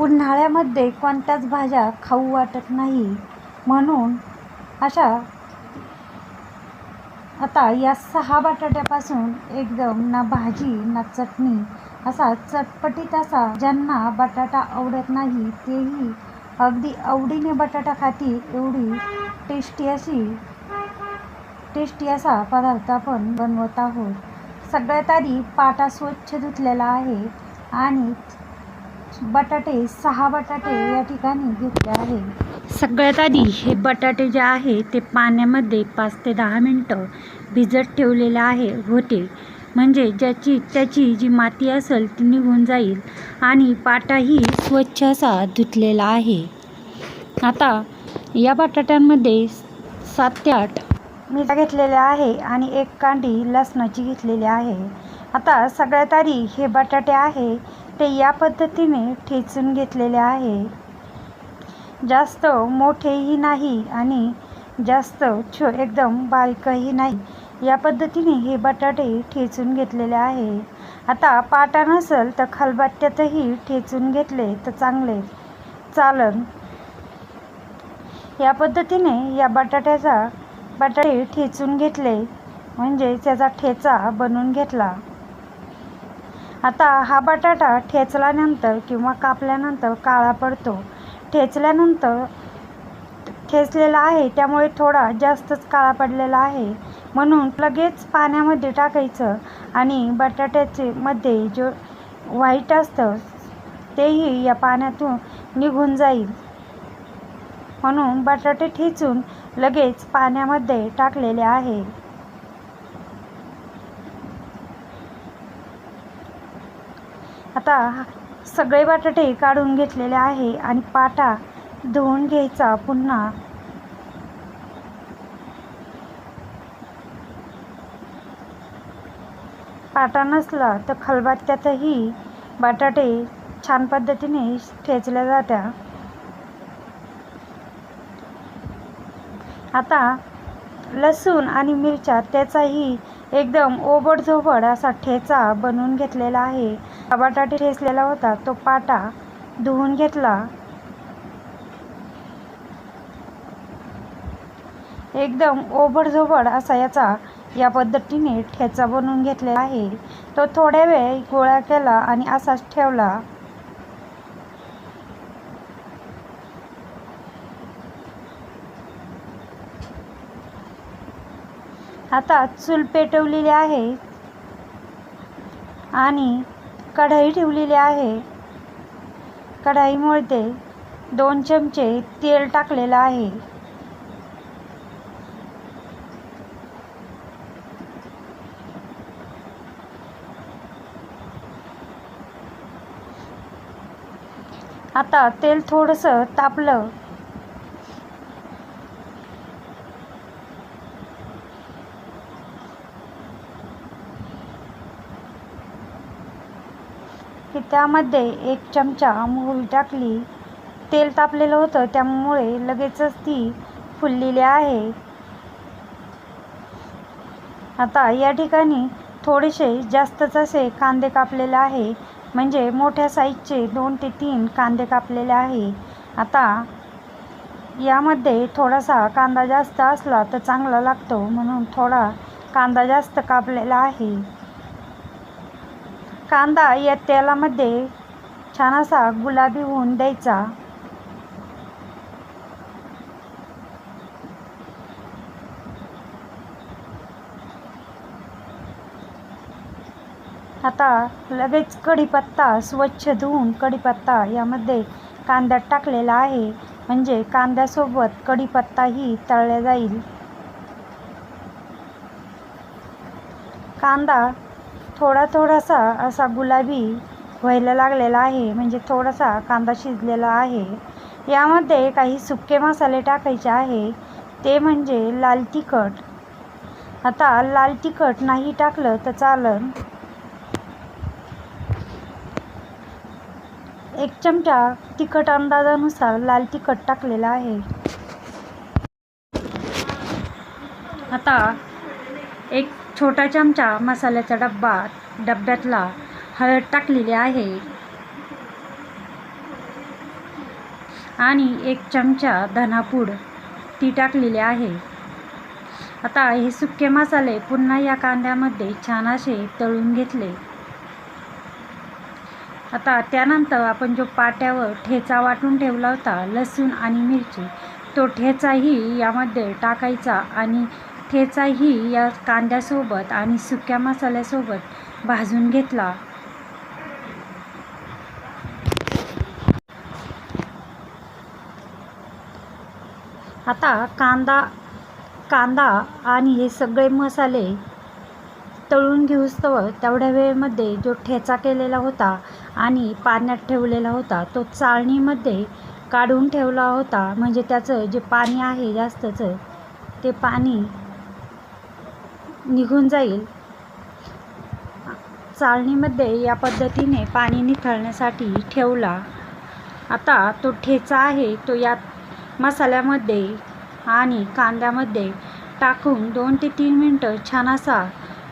उन्हाळ्यामध्ये कोणत्याच भाज्या खाऊ वाटत नाही. म्हणून अशा आता या सहा बटाट्यापासून एकदम ना भाजी ना चटणी असा चटपटीत असा ज्यांना बटाटा आवडत नाही तेही अगदी आवडीने बटाटा खातील एवढी टेस्टी अशी टेस्टी असा पदार्थ आपण बनवत आहोत. सगळ्यात आधी पाटा स्वच्छ धुतलेला आहे आणि बटाटे सहा बटाटे या ठिकाणी घेतले आहे. सगळ्यात आधी हे बटाटे जे आहे ते पाण्यामध्ये पाच ते दहा मिनटं भिजत ठेवलेले आहे होते. म्हणजे ज्याची त्याची जी माती असेल ती निघून जाईल आणि पाटाही स्वच्छ असा धुतलेला आहे. आता या बटाट्यांमध्ये सात ते आठ मिरच्या घेतलेल्या आहे आणि एक कांडी लसणाची घेतलेली आहे. आता सगळ्यात आधी हे बटाटे आहे ते या पद्धतीने ठेचून घेतलेले आहे. जास्त मोठेही नाही आणि जास्त छो एकदम बारीकही नाही. या पद्धतीने हे बटाटे ठेचून घेतलेले आहे. आता पाटा नसेल तर खलबत्त्यातही ठेचून घेतले तर चांगले. चालन. या पद्धतीने या बटाट्याचा बटाटे ठेचून घेतले. म्हणजे त्याचा ठेचा बनवून घेतला. आता हा बटाटा ठेचल्यानंतर किंवा कापल्यानंतर काळा पडतो. ठेचल्यानंतर ठेचलेला आहे त्यामुळे थोडा जास्तच काळा पडलेला आहे. म्हणून लगेच पाण्यामध्ये टाकायचं आणि बटाट्याचे मध्ये जो व्हाईट असतं तेही या पाण्यातून निघून जाईल. म्हणून बटाटे ठेचून लगेच पाण्यामध्ये टाकलेले आहे. आता सगळे बटाटे काढून घेतलेले आहे आणि पाटा धुवून घ्यायचा पुन्हा. पाटा नसला तर खलबत्त्यातही बटाटे छान पद्धतीने ठेचल्या जात्या. आता लसूण आणि मिरच्या त्याचाही एकदम ओबडझोबड असा ठेचा बनवून घेतलेला आहे. बटाटे ठेचलेला होता. तो पाटा धुवून घेतला. एकदम ओबडझोबड असा याचा या पद्धतीने ठेचा बनवून घेतलेला आहे. तो थोड्या वेळ गोळा केला आणि असाच ठेवला. आता चूल पेटवलेली आहे. आणि कढई ठेवलेली आहे. कढाईमध्ये दोन चमचे तेल टाकलेलं आहे. आता तेल थोडंसं तापलं. की त्यामध्ये एक चमचा मोहरी टाकली. तेल तापलेलं होतं त्यामुळे लगेचच ती फुललेली आहे. आता या ठिकाणी थोडेसे जास्तच असे कांदे कापलेले आहे. म्हणजे मोठ्या साईजचे दोन ते तीन कांदे कापलेले आहे. आता यामध्ये थोडासा कांदा जास्त असला तर चांगला लागतो म्हणून थोडा कांदा जास्त कापलेला आहे. कांदा या तेलामध्ये छान असा गुलाबी होऊन द्यायचा. आता लगेच कढीपत्ता स्वच्छ धुवून कढीपत्ता यामध्ये कांद्यात टाकलेला आहे. म्हणजे कांद्यासोबत कढीपत्ताही तळला जाईल. कांदा थोडा थोडासा असा गुलाबी व्हायला लागलेला आहे. म्हणजे थोडासा कांदा शिजलेला आहे. यामध्ये काही सुके मसाले टाकायचे आहे. ते म्हणजे लाल तिखट. आता लाल तिखट नाही टाकलं तर चालन. एक चमचा तिखट अंदाजानुसार लाल तिखट टाकलेलं आहे. आता एक छोटा चमचा मसाल्याचा डब्बा डब्यातला हळद टाकलेली आहे. आणि एक चमचा धनापूड ती टाकलेली आहे. आता हे सुके मसाले पुन्हा या कांद्यामध्ये छान असे तळून घेतले. आता त्यानंतर आपण जो पाट्यावर ठेचा वाटून ठेवला होता लसूण आणि मिरची तो ठेचाही यामध्ये टाकायचा आणि ठेचाही या कांद्यासोबत आणि सुक्या मसाल्यासोबत भाजून घेतला. आता कांदा कांदा आणि हे सगळे मसाले तळून घेऊस्तव तेवढ्या वेळेमध्ये जो ठेचा केलेला होता आणि पाण्यात ठेवलेला होता तो चाळणीमध्ये काढून ठेवला होता. म्हणजे त्याचं जे पाणी आहे जास्तचं ते पाणी निघून जाईल. चाळणीमध्ये या पद्धतीने पाणी निथळण्यासाठी ठेवला. आता तो ठेचा आहे तो या मसाल्यामध्ये आणि कांद्यामध्ये टाकून दोन ते तीन मिनटं छान असा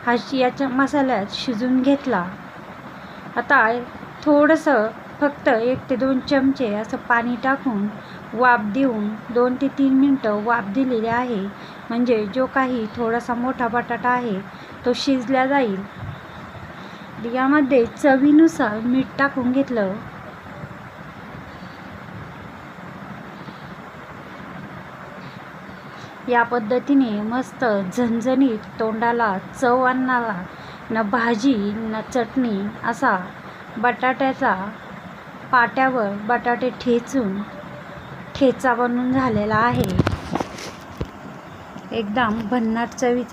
हा याच्या मसाल्यात शिजून घेतला. आता थोडंसं फक्त एक ते दोन चमचे असं पाणी टाकून वाफ देऊन दोन ते तीन मिनटं वाफ दिलेली आहे. म्हणजे जो काही थोडासा मोठा बटाटा आहे तो शिजला जाईल. यामध्ये चवीनुसार मीठ टाकून घेतलं. या पद्धतीने मस्त झणझणीत तोंडाला चव आणणारा न भाजी न चटणी असा बटाट्याचा पाट्यावर बटाटे ठेचून ठेचा बनून झालेला आहे. एकदम भन्नाट चवीचा